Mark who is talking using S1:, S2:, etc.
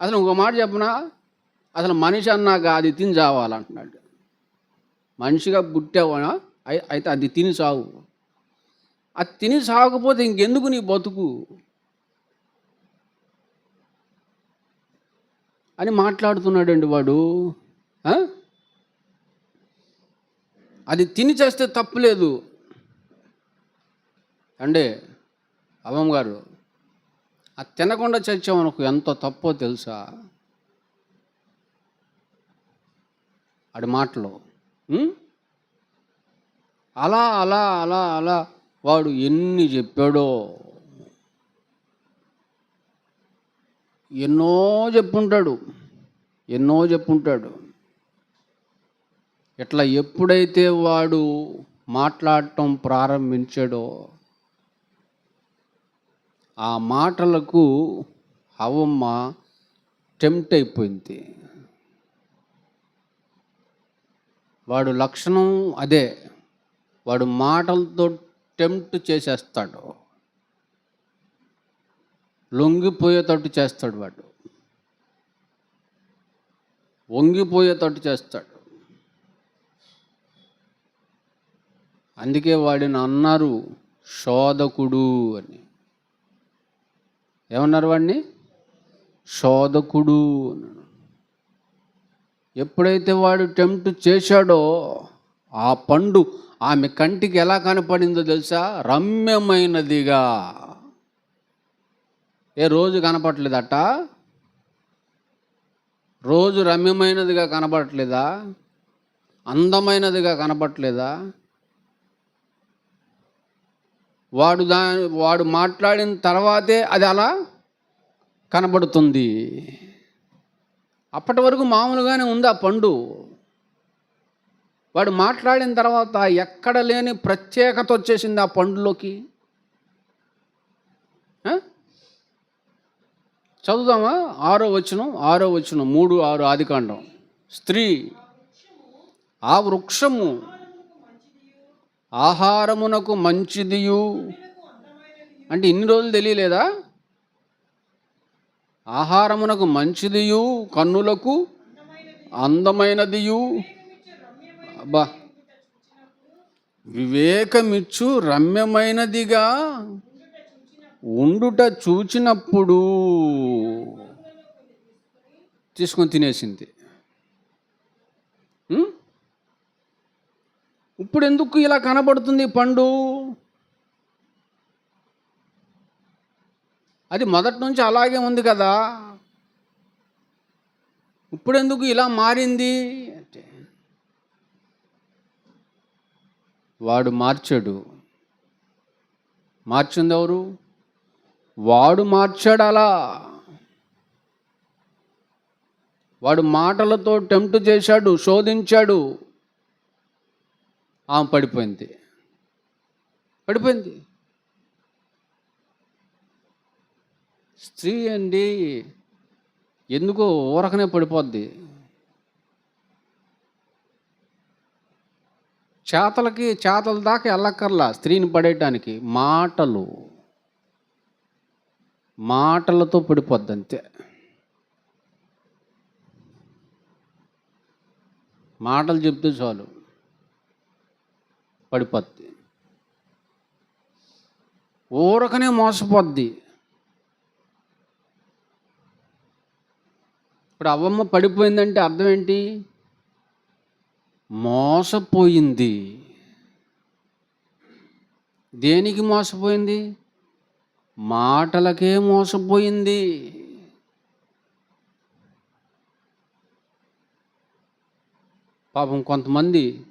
S1: అసలు ఇంకో మాట చెప్పనా? అసలు మనిషి అన్నాక అది తిని చావాలంటున్నాడు. మనిషిగా పుట్టావనా అయితే అది తిని సాగు అది తిని సాగకపోతే ఇంకెందుకు నీ బతుకు? అని మాట్లాడుతున్నాడండి వాడు. అది తిని చేస్తే తప్పులేదు అండే అమ్మమ్మ గారు అది తినకుండా చచ్చామనుకో ఎంత తప్పో తెలుసా? ఆడి మాటలు. అలా అలా అలా అలా వాడు ఎన్ని చెప్పాడో. ఎన్నో చెప్పుంటాడు. ఎన్నో చెప్పుంటాడు. ఇట్లా ఎప్పుడైతే వాడు మాట్లాడటం ప్రారంభించాడో ఆ మాటలకు అవమ్మ టెంప్ట్ అయిపోయింది. వాడు లక్షణం అదే. వాడు మాటలతో టెంప్ట్ చేసేస్తాడు. లొంగిపోయేటట్టు చేస్తాడు వాడు. వంగిపోయేటట్టు చేస్తాడు. అందుకే వాడిని అన్నారు శోధకుడు అని. ఏమన్నారు వాడిని? శోధకుడు అన్నాడు. ఎప్పుడైతే వాడు టెంప్ట్ చేశాడో ఆ పండు ఆమె కంటికి ఎలా కనపడిందో తెలుసా? రమ్యమైనదిగా. ఏ రోజు కనపడలేదట? రోజు రమ్యమైనదిగా కనపడట్లేదా? అందమైనదిగా కనపడట్లేదా? వాడు దా వాడు మాట్లాడిన తర్వాతే అది అలా కనబడుతుంది. అప్పటి వరకు మామూలుగానే ఉంది ఆ పండు? వాడు మాట్లాడిన తర్వాత ఎక్కడ లేని ప్రత్యేకత వచ్చేసింది ఆ పండులోకి? చదువుదామా? ఆరో వచనం ఆరో వచనం మూడు ఆరు ఆదికాండం స్త్రీ ఆ వృక్షము ఆహారమునకు మంచిదియు. అంటే ఇన్ని రోజులు తెలియలేదా? ఆహారమునకు మంచిదియు కన్నులకు అందమైనదియు. అబ్బా! వివేకమిచ్చు రమ్యమైనదిగా ఉండుట చూచినప్పుడు తీసుకొని తినేసింది. ఇప్పుడు ఎందుకు ఇలా కనబడుతుంది పండు? అది మొదటి నుంచి అలాగే ఉంది కదా. ఇప్పుడెందుకు ఇలా మారింది? అంటే వాడు మార్చాడు. మార్చింది ఎవరు? వాడు మార్చాడు అలా వాడు మాటలతో టెంప్ట్ చేశాడు శోధించాడు. ఆమె పడిపోయింది. పడిపోయింది. స్త్రీ అండి ఎందుకో ఊరకనే పడిపోద్ది. చేతలకి చేతల దాకా వెళ్ళక్కర్లా స్త్రీని పడేయటానికి. మాటలు. మాటలతో పడిపోద్ది అంతే. మాటలు చెప్తే చాలు. పడిపోద్ది. ఊరకనే మోసపోద్ది. ఇప్పుడు అవ్వమ్మ పడిపోయిందంటే అర్థం ఏంటి మోసపోయింది. దేనికి మోసపోయింది? మాటలకే మోసపోయింది. పాపం కొంతమంది